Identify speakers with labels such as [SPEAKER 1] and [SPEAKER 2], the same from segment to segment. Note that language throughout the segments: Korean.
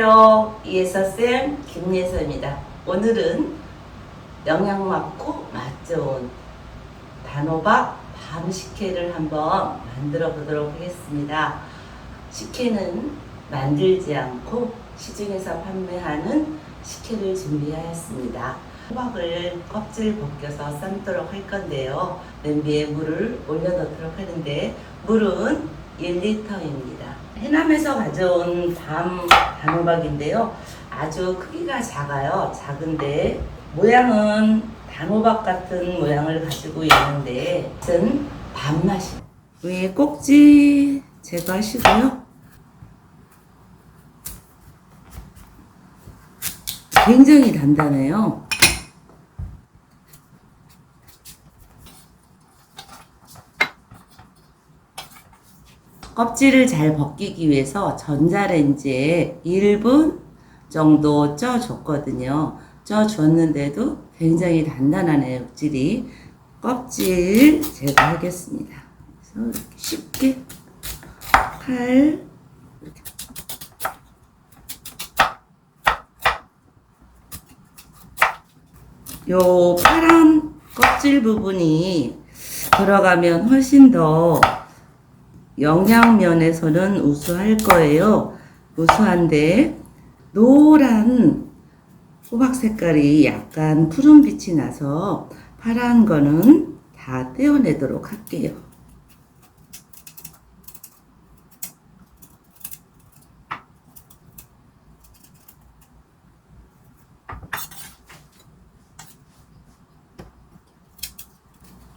[SPEAKER 1] 안녕하세요. 이예서쌤 김예서입니다. 오늘은 영양 많고 맛 좋은 단호박 밤 식혜를 한번 만들어 보도록 하겠습니다. 식혜는 만들지 않고 시중에서 판매하는 식혜를 준비하였습니다. 호박을 껍질 벗겨서 삶도록 할 건데요. 냄비에 물을 올려놓도록 하는데 물은 1리터입니다. 해남에서 가져온 밤 단호박인데요. 아주 크기가 작아요. 작은데 모양은 단호박 같은 모양을 가지고 있는데 맛은 밥맛이 위에 꼭지 제거하시고요. 굉장히 단단해요. 껍질을 잘 벗기기 위해서 전자레인지에 1분 정도 쪄줬거든요. 쪄줬는데도 굉장히 단단하네요, 육질이. 껍질 제거하겠습니다. 그래서 이렇게 쉽게 칼 이렇게 요 파란 껍질 부분이 들어가면 훨씬 더 영양 면에서는 우수할 거예요. 우수한데 노란 호박 색깔이 약간 푸른 빛이 나서 파란 거는 다 떼어내도록 할게요.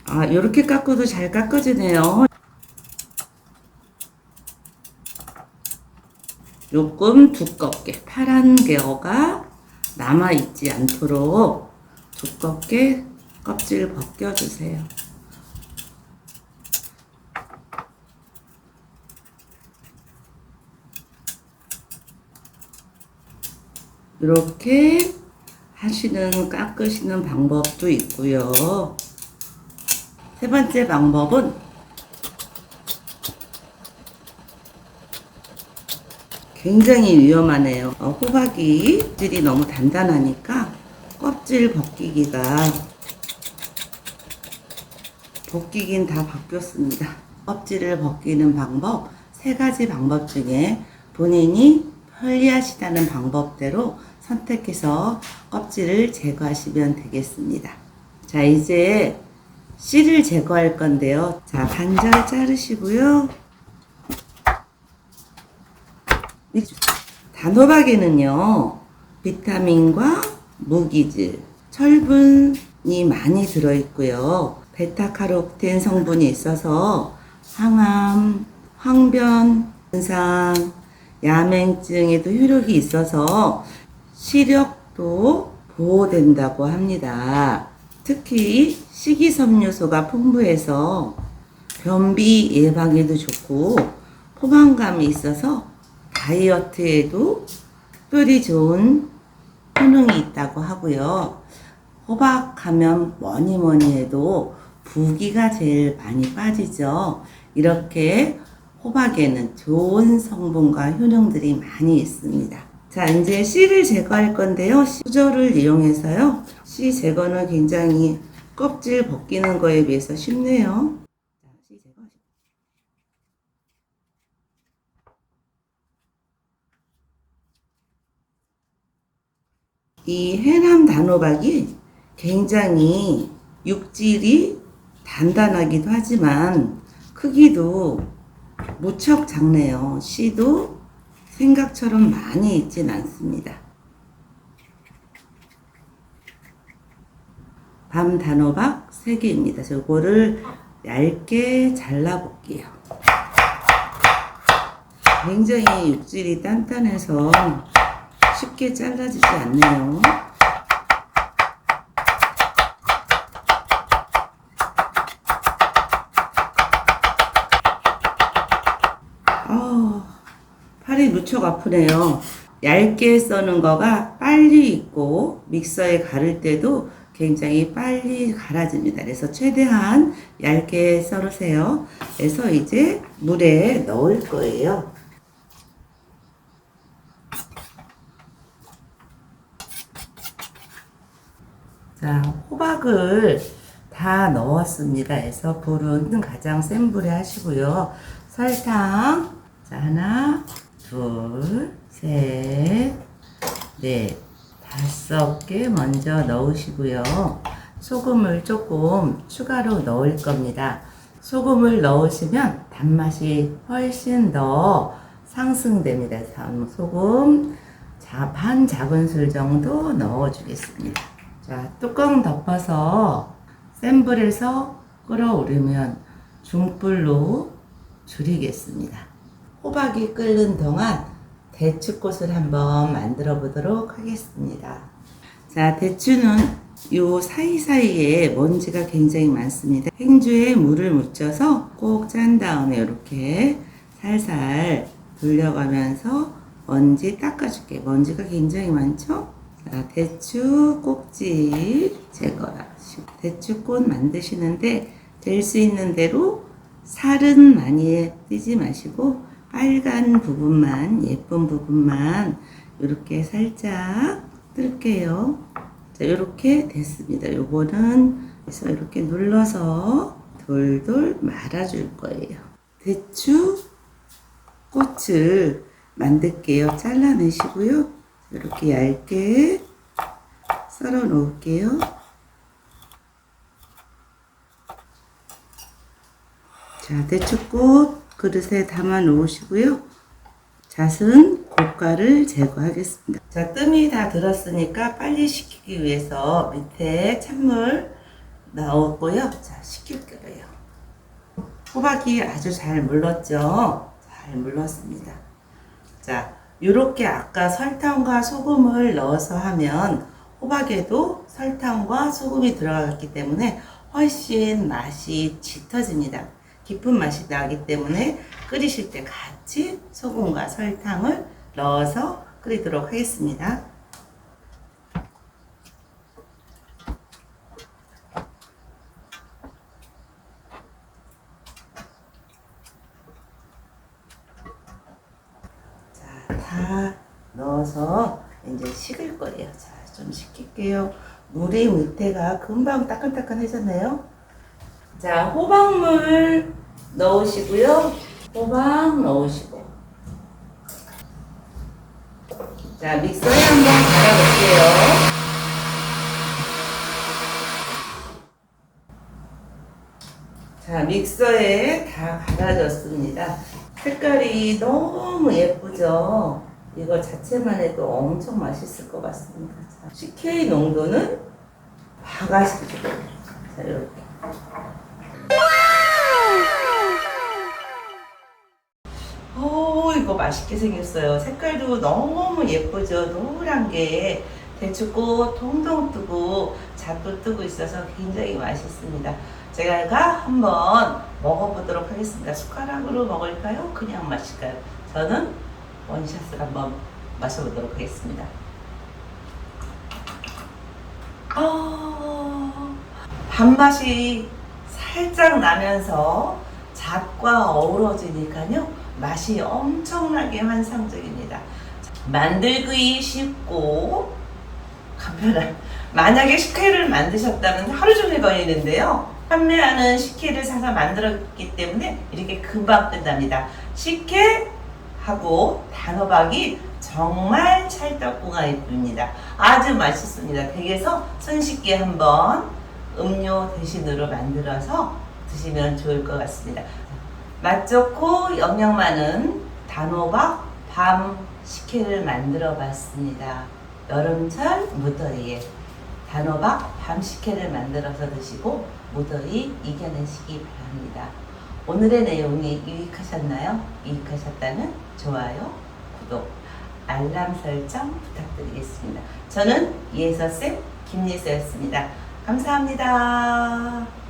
[SPEAKER 1] 아, 이렇게 깎아도 잘 깎아지네요. 조금 두껍게 파란 게어가 남아 있지 않도록 두껍게 껍질 벗겨주세요. 이렇게 하시는 깎으시는 방법도 있고요. 세 번째 방법은 굉장히 위험하네요. 어, 호박이 질이 너무 단단하니까 껍질 벗기기가 벗기긴 다 바뀌었습니다. 껍질을 벗기는 방법 세 가지 방법 중에 본인이 편리하시다는 방법대로 선택해서 껍질을 제거하시면 되겠습니다. 자, 이제 씨를 제거할 건데요. 자, 반절 자르시고요. 단호박에는요, 비타민과 무기질, 철분이 많이 들어있고요. 베타카로틴 성분이 있어서 항암, 황변, 현상, 야맹증에도 효력이 있어서 시력도 보호된다고 합니다. 특히 식이섬유소가 풍부해서 변비 예방에도 좋고 포만감이 있어서 다이어트에도 특별히 좋은 효능이 있다고 하고요. 호박 하면 뭐니 뭐니 해도 부기가 제일 많이 빠지죠. 이렇게 호박에는 좋은 성분과 효능들이 많이 있습니다. 자, 이제 씨를 제거할 건데요. 수저를 이용해서요. 씨 제거는 굉장히 껍질 벗기는 거에 비해서 쉽네요. 자, 씨 제거. 이 해남 단호박이 굉장히 육질이 단단하기도 하지만 크기도 무척 작네요. 씨도 생각처럼 많이 있진 않습니다. 밤 단호박 3개입니다. 저거를 얇게 잘라볼게요. 굉장히 육질이 단단해서 쉽게 잘라지지 않네요. 아, 팔이 무척 아프네요. 얇게 써는 거가 빨리 익고 믹서에 가를 때도 굉장히 빨리 갈아집니다. 그래서 최대한 얇게 썰으세요. 그래서 이제 물에 넣을 거예요. 자, 호박을 다 넣었습니다. 해서 불은 가장 센 불에 하시고요. 설탕. 자, 하나, 둘, 셋, 넷, 다섯 개 먼저 넣으시고요. 소금을 조금 추가로 넣을 겁니다. 소금을 넣으시면 단맛이 훨씬 더 상승됩니다. 소금 자, 반 작은술 정도 넣어주겠습니다. 자, 뚜껑 덮어서 센 불에서 끓어오르면 중불로 줄이겠습니다. 호박이 끓는 동안 대추꽃을 한번 만들어 보도록 하겠습니다. 자, 대추는 요 사이사이에 먼지가 굉장히 많습니다. 행주에 물을 묻혀서 꼭 짠 다음에 이렇게 살살 돌려가면서 먼지 닦아줄게. 먼지가 굉장히 많죠? 자, 대추 꼭지 제거하시고 대추꽃 만드시는데 될 수 있는 대로 살은 많이 띄지 마시고 빨간 부분만 예쁜 부분만 이렇게 살짝 뜰게요. 자, 이렇게 됐습니다. 요거는 그래서 이렇게 눌러서 돌돌 말아줄 거예요. 대추 꽃을 만들게요. 잘라내시고요. 이렇게 얇게 썰어 놓을게요. 자, 대추꽃 그릇에 담아 놓으시고요. 잣은 고가를 제거하겠습니다. 자, 뜸이 다 들었으니까 빨리 식히기 위해서 밑에 찬물 넣었고요. 자, 식힐 거예요. 호박이 아주 잘 물렀죠? 잘 물렀습니다. 자, 이렇게 아까 설탕과 소금을 넣어서 하면 호박에도 설탕과 소금이 들어갔기 때문에 훨씬 맛이 짙어집니다. 깊은 맛이 나기 때문에 끓이실 때 같이 소금과 설탕을 넣어서 끓이도록 하겠습니다. 자, 다 넣어서 이제 식을 거예요. 자, 좀 식힐게요. 물이 밑에가 금방 따끈따끈해졌네요. 자, 호박물 넣으시고요. 호박 넣으시고. 자, 믹서에 한번 갈아볼게요. 자, mik서에 다 갈아졌습니다. 색깔이 너무 예쁘죠? 이거 자체만 해도 엄청 맛있을 것 같습니다. 자, CK 농도는 박아시키고. 자, 이렇게. 오, 이거 맛있게 생겼어요. 색깔도 너무 예쁘죠? 노란 게 대추꽃 통통 뜨고 잡도 뜨고 있어서 굉장히 맛있습니다. 제가 한번 먹어보도록 하겠습니다. 숟가락으로 먹을까요? 그냥 마실까요? 저는 원샷을 한번 마셔보도록 하겠습니다. 아, 밥맛이 살짝 나면서 잣과 어우러지니까요. 맛이 엄청나게 환상적입니다. 만들기 쉽고 간편한. 만약에 식혜를 만드셨다면 하루 종일 걸리는데요. 판매하는 식혜를 사서 만들었기 때문에 이렇게 금방 끝납니다. 식혜하고 단호박이 정말 찰떡궁합입니다. 아주 맛있습니다. 댁에서 손쉽게 한번 음료 대신으로 만들어서 드시면 좋을 것 같습니다. 맛 좋고 영양 많은 단호박 밤 식혜를 만들어 봤습니다. 여름철 무더위에 단호박 밤 식혜를 만들어서 드시고 무더위 이겨내시기 바랍니다. 오늘의 내용이 유익하셨나요? 유익하셨다면 좋아요, 구독, 알람 설정 부탁드리겠습니다. 저는 이혜서쌤 김예서였습니다. 감사합니다.